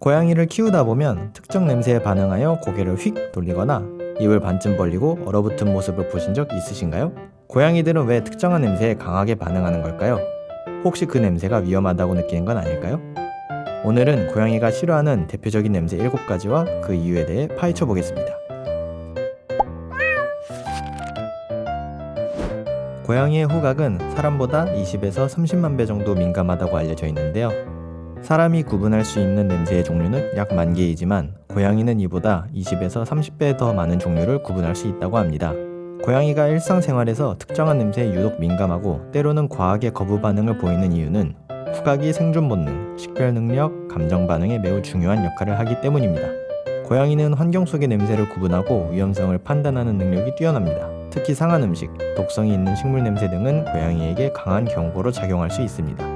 고양이를 키우다 보면 특정 냄새에 반응하여 고개를 휙 돌리거나 입을 반쯤 벌리고 얼어붙은 모습을 보신 적 있으신가요? 고양이들은 왜 특정한 냄새에 강하게 반응하는 걸까요? 혹시 그 냄새가 위험하다고 느끼는 건 아닐까요? 오늘은 고양이가 싫어하는 대표적인 냄새 7가지와 그 이유에 대해 파헤쳐 보겠습니다. 고양이의 후각은 사람보다 20에서 30만 배 정도 민감하다고 알려져 있는데요. 사람이 구분할 수 있는 냄새의 종류는 약 만 개이지만 고양이는 이보다 20에서 30배 더 많은 종류를 구분할 수 있다고 합니다. 고양이가 일상생활에서 특정한 냄새에 유독 민감하고 때로는 과하게 거부 반응을 보이는 이유는 후각이 생존 본능, 식별 능력, 감정 반응에 매우 중요한 역할을 하기 때문입니다. 고양이는 환경 속의 냄새를 구분하고 위험성을 판단하는 능력이 뛰어납니다. 특히 상한 음식, 독성이 있는 식물 냄새 등은 고양이에게 강한 경고로 작용할 수 있습니다.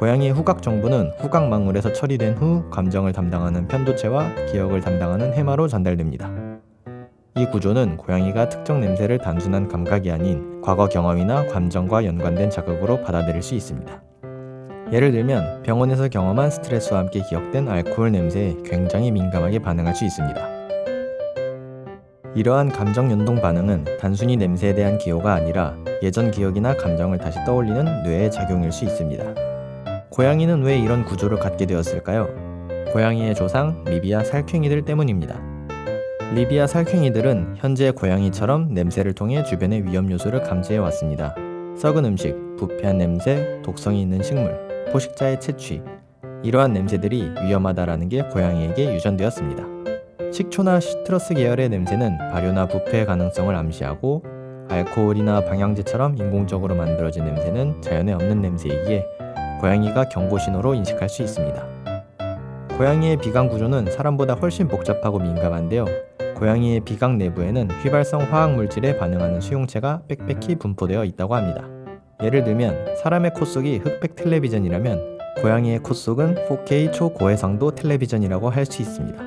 고양이의 후각 정보는 후각 망울에서 처리된 후 감정을 담당하는 편도체와 기억을 담당하는 해마로 전달됩니다. 이 구조는 고양이가 특정 냄새를 단순한 감각이 아닌 과거 경험이나 감정과 연관된 자극으로 받아들일 수 있습니다. 예를 들면 병원에서 경험한 스트레스와 함께 기억된 알코올 냄새에 굉장히 민감하게 반응할 수 있습니다. 이러한 감정 연동 반응은 단순히 냄새에 대한 기호가 아니라 예전 기억이나 감정을 다시 떠올리는 뇌의 작용일 수 있습니다. 고양이는 왜 이런 구조를 갖게 되었을까요? 고양이의 조상 리비아 살쾡이들 때문입니다. 리비아 살쾡이들은 현재 고양이처럼 냄새를 통해 주변의 위험 요소를 감지해 왔습니다. 썩은 음식, 부패한 냄새, 독성이 있는 식물, 포식자의 채취. 이러한 냄새들이 위험하다라는 게 고양이에게 유전되었습니다. 식초나 시트러스 계열의 냄새는 발효나 부패의 가능성을 암시하고 알코올이나 방향제처럼 인공적으로 만들어진 냄새는 자연에 없는 냄새이기에 고양이가 경고 신호로 인식할 수 있습니다. 고양이의 비강 구조는 사람보다 훨씬 복잡하고 민감한데요. 고양이의 비강 내부에는 휘발성 화학 물질에 반응하는 수용체가 빽빽히 분포되어 있다고 합니다. 예를 들면 사람의 코 속이 흑백 텔레비전이라면 고양이의 코 속은 4K 초고해상도 텔레비전이라고 할 수 있습니다.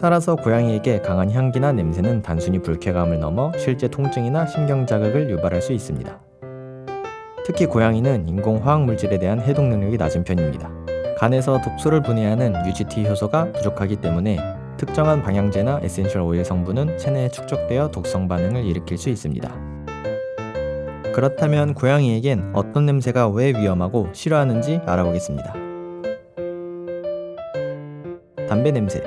따라서 고양이에게 강한 향기나 냄새는 단순히 불쾌감을 넘어 실제 통증이나 신경 자극을 유발할 수 있습니다. 특히 고양이는 인공 화학 물질에 대한 해독 능력이 낮은 편입니다. 간에서 독소를 분해하는 UGT 효소가 부족하기 때문에 특정한 방향제나 에센셜 오일 성분은 체내에 축적되어 독성 반응을 일으킬 수 있습니다. 그렇다면 고양이에겐 어떤 냄새가 왜 위험하고 싫어하는지 알아보겠습니다. 담배 냄새.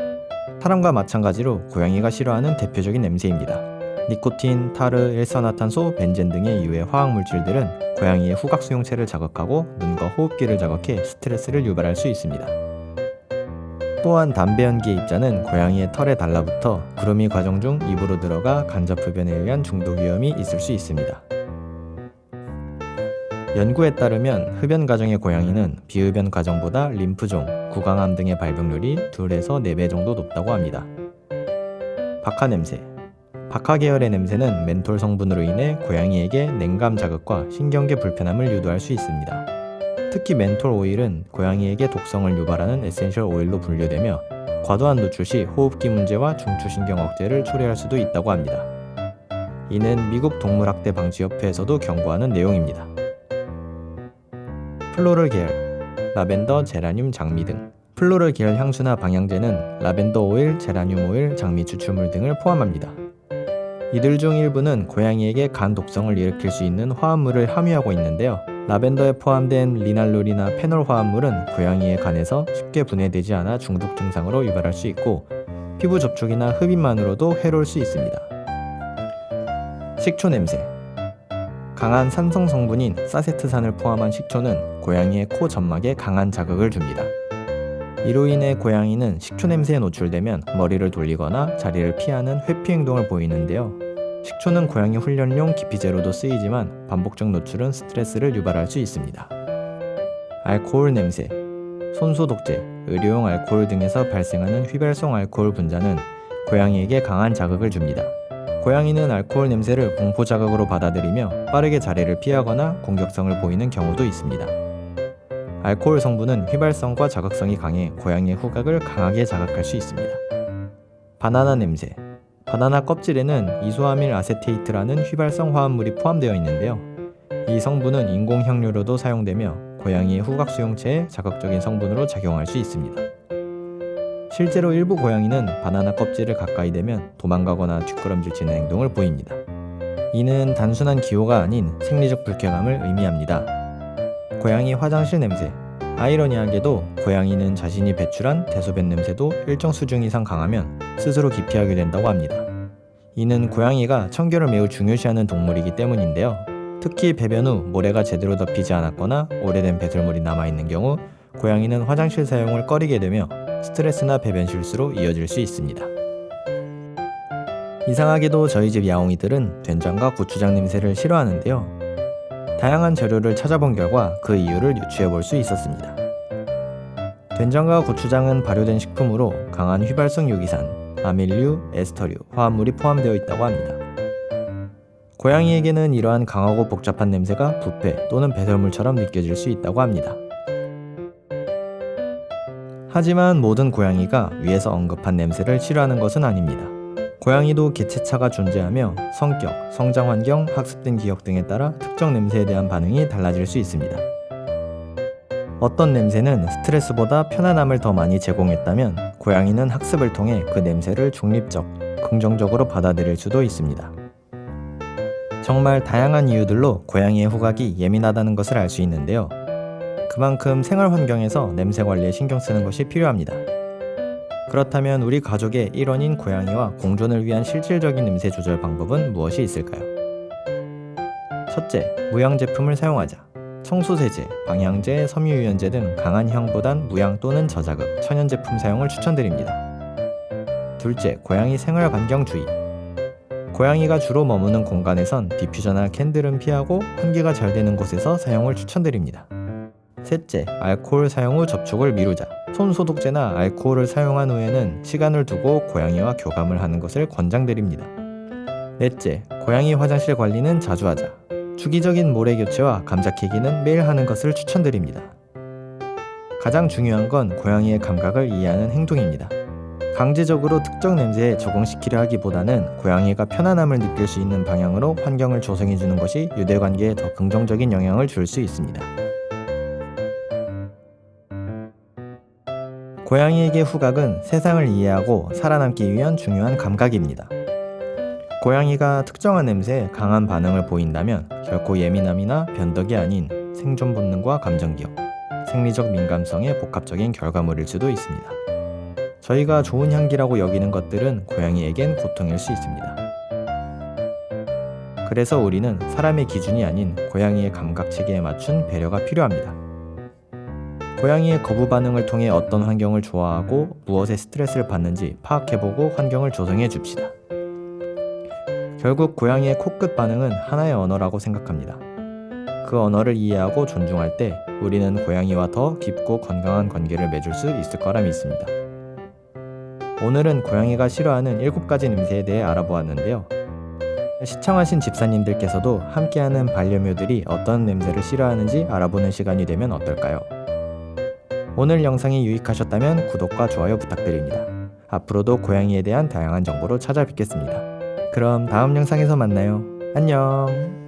사람과 마찬가지로 고양이가 싫어하는 대표적인 냄새입니다. 니코틴, 타르, 일산화탄소, 벤젠 등의 유해 화학 물질들은 고양이의 후각 수용체를 자극하고 눈과 호흡기를 자극해 스트레스를 유발할 수 있습니다. 또한 담배 연기의 입자는 고양이의 털에 달라붙어 구름이 과정 중 입으로 들어가 간접 흡연에 의한 중독 위험이 있을 수 있습니다. 연구에 따르면 흡연 과정의 고양이는 비흡연 과정보다 림프종, 구강암 등의 발병률이 2에서 4배 정도 높다고 합니다. 박하 냄새 박하 계열의 냄새는 멘톨 성분으로 인해 고양이에게 냉감 자극과 신경계 불편함을 유도할 수 있습니다. 특히 멘톨 오일은 고양이에게 독성을 유발하는 에센셜 오일로 분류되며 과도한 노출 시 호흡기 문제와 중추신경 억제를 초래할 수도 있다고 합니다. 이는 미국 동물학대 방지협회에서도 경고하는 내용입니다. 플로럴 계열, 라벤더, 제라늄, 장미 등 플로럴 계열 향수나 방향제는 라벤더 오일, 제라늄 오일, 장미 추출물 등을 포함합니다. 이들 중 일부는 고양이에게 간 독성을 일으킬 수 있는 화합물을 함유하고 있는데요. 라벤더에 포함된 리날룰이나 페놀 화합물은 고양이의 간에서 쉽게 분해되지 않아 중독 증상으로 유발할 수 있고 피부 접촉이나 흡입만으로도 해로울 수 있습니다. 식초 냄새 강한 산성 성분인 사세트산을 포함한 식초는 고양이의 코 점막에 강한 자극을 줍니다. 이로 인해 고양이는 식초 냄새에 노출되면 머리를 돌리거나 자리를 피하는 회피 행동을 보이는데요. 식초는 고양이 훈련용 기피제로도 쓰이지만 반복적 노출은 스트레스를 유발할 수 있습니다. 알코올 냄새, 손소독제, 의료용 알코올 등에서 발생하는 휘발성 알코올 분자는 고양이에게 강한 자극을 줍니다. 고양이는 알코올 냄새를 공포 자극으로 받아들이며 빠르게 자리를 피하거나 공격성을 보이는 경우도 있습니다. 알코올 성분은 휘발성과 자극성이 강해 고양이의 후각을 강하게 자극할 수 있습니다. 바나나 냄새. 바나나 껍질에는 이소아밀 아세테이트라는 휘발성 화합물이 포함되어 있는데요. 이 성분은 인공 향료로도 사용되며 고양이의 후각 수용체에 자극적인 성분으로 작용할 수 있습니다. 실제로 일부 고양이는 바나나 껍질을 가까이 대면 도망가거나 뒷걸음질치는 행동을 보입니다. 이는 단순한 기호가 아닌 생리적 불쾌감을 의미합니다. 고양이 화장실 냄새. 아이러니하게도 고양이는 자신이 배출한 대소변 냄새도 일정 수준 이상 강하면 스스로 기피하게 된다고 합니다. 이는 고양이가 청결을 매우 중요시하는 동물이기 때문인데요. 특히 배변 후 모래가 제대로 덮이지 않았거나 오래된 배설물이 남아있는 경우 고양이는 화장실 사용을 꺼리게 되며 스트레스나 배변 실수로 이어질 수 있습니다. 이상하게도 저희 집 야옹이들은 된장과 고추장 냄새를 싫어하는데요. 다양한 재료를 찾아본 결과 그 이유를 유추해 볼 수 있었습니다. 된장과 고추장은 발효된 식품으로 강한 휘발성 유기산, 아밀류, 에스터류, 화합물이 포함되어 있다고 합니다. 고양이에게는 이러한 강하고 복잡한 냄새가 부패 또는 배설물처럼 느껴질 수 있다고 합니다. 하지만 모든 고양이가 위에서 언급한 냄새를 싫어하는 것은 아닙니다. 고양이도 개체차가 존재하며 성격, 성장 환경, 학습된 기억 등에 따라 특정 냄새에 대한 반응이 달라질 수 있습니다. 어떤 냄새는 스트레스보다 편안함을 더 많이 제공했다면 고양이는 학습을 통해 그 냄새를 중립적, 긍정적으로 받아들일 수도 있습니다. 정말 다양한 이유들로 고양이의 후각이 예민하다는 것을 알 수 있는데요. 그만큼 생활 환경에서 냄새 관리에 신경 쓰는 것이 필요합니다. 그렇다면 우리 가족의 일원인 고양이와 공존을 위한 실질적인 냄새 조절 방법은 무엇이 있을까요? 첫째, 무향 제품을 사용하자. 청소세제, 방향제, 섬유유연제 등 강한 향보단 무향 또는 저자극, 천연 제품 사용을 추천드립니다. 둘째, 고양이 생활 반경 주의. 고양이가 주로 머무는 공간에선 디퓨저나 캔들은 피하고 환기가 잘 되는 곳에서 사용을 추천드립니다. 셋째, 알코올 사용 후 접촉을 미루자. 손 소독제나 알코올을 사용한 후에는 시간을 두고 고양이와 교감을 하는 것을 권장드립니다. 넷째, 고양이 화장실 관리는 자주 하자. 주기적인 모래 교체와 감자 캐기는 매일 하는 것을 추천드립니다. 가장 중요한 건 고양이의 감각을 이해하는 행동입니다. 강제적으로 특정 냄새에 적응시키려 하기보다는 고양이가 편안함을 느낄 수 있는 방향으로 환경을 조성해 주는 것이 유대 관계에 더 긍정적인 영향을 줄 수 있습니다. 고양이에게 후각은 세상을 이해하고 살아남기 위한 중요한 감각입니다. 고양이가 특정한 냄새에 강한 반응을 보인다면 결코 예민함이나 변덕이 아닌 생존 본능과 감정 기억, 생리적 민감성의 복합적인 결과물일 수도 있습니다. 저희가 좋은 향기라고 여기는 것들은 고양이에겐 고통일 수 있습니다. 그래서 우리는 사람의 기준이 아닌 고양이의 감각 체계에 맞춘 배려가 필요합니다. 고양이의 거부 반응을 통해 어떤 환경을 좋아하고 무엇에 스트레스를 받는지 파악해보고 환경을 조성해 줍시다. 결국 고양이의 코끝 반응은 하나의 언어라고 생각합니다. 그 언어를 이해하고 존중할 때 우리는 고양이와 더 깊고 건강한 관계를 맺을 수 있을 거라 믿습니다. 오늘은 고양이가 싫어하는 7가지 냄새에 대해 알아보았는데요. 시청하신 집사님들께서도 함께하는 반려묘들이 어떤 냄새를 싫어하는지 알아보는 시간이 되면 어떨까요? 오늘 영상이 유익하셨다면 구독과 좋아요 부탁드립니다. 앞으로도 고양이에 대한 다양한 정보로 찾아뵙겠습니다. 그럼 다음 영상에서 만나요. 안녕!